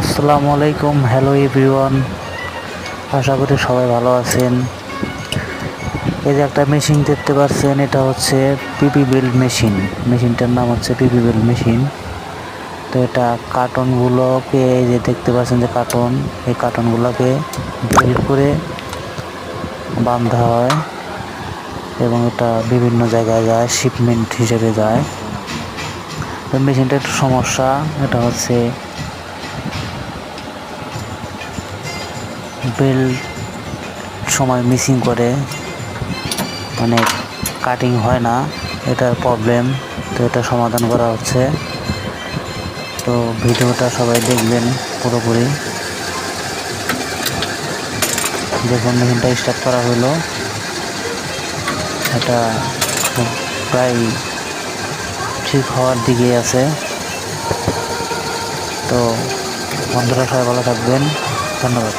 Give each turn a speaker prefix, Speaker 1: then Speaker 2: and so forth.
Speaker 1: আসসালামু আলাইকুম hello everyone আশা করি সবাই ভালো আছেন। এই যে একটা মেশিন দেখতে পাচ্ছেন, এটা হচ্ছে পিপি বিল্ড মেশিন মেশিনটার নাম হচ্ছে পিপি বিল্ড মেশিন তো এটা কার্টনগুলোকে এই যে দেখতে পাচ্ছেন যে কার্টন এই কার্টনগুলোকে বেল্ট করে বাঁধা হয় এবং এটা বিভিন্ন জায়গায় যায় শিপমেন্ট হিসেবে যায়। তো মেশিনটা একটু সমস্যা, এটা হচ্ছে বেল্ট সময় মিসিং করে। মানে কাটিং হয় না, এটার প্রবলেম তো এটা সমাধান করা হচ্ছে। তো ভিডিওটা সবাই দেখবেন পুরোপুরি। দেখুন, মেশিনটা স্টার্ট করা হলো। এটা প্রায় ঠিক হওয়ার দিকে আছে। তো বন্ধুরা, সবাই ভালো থাকবেন। ধন্যবাদ।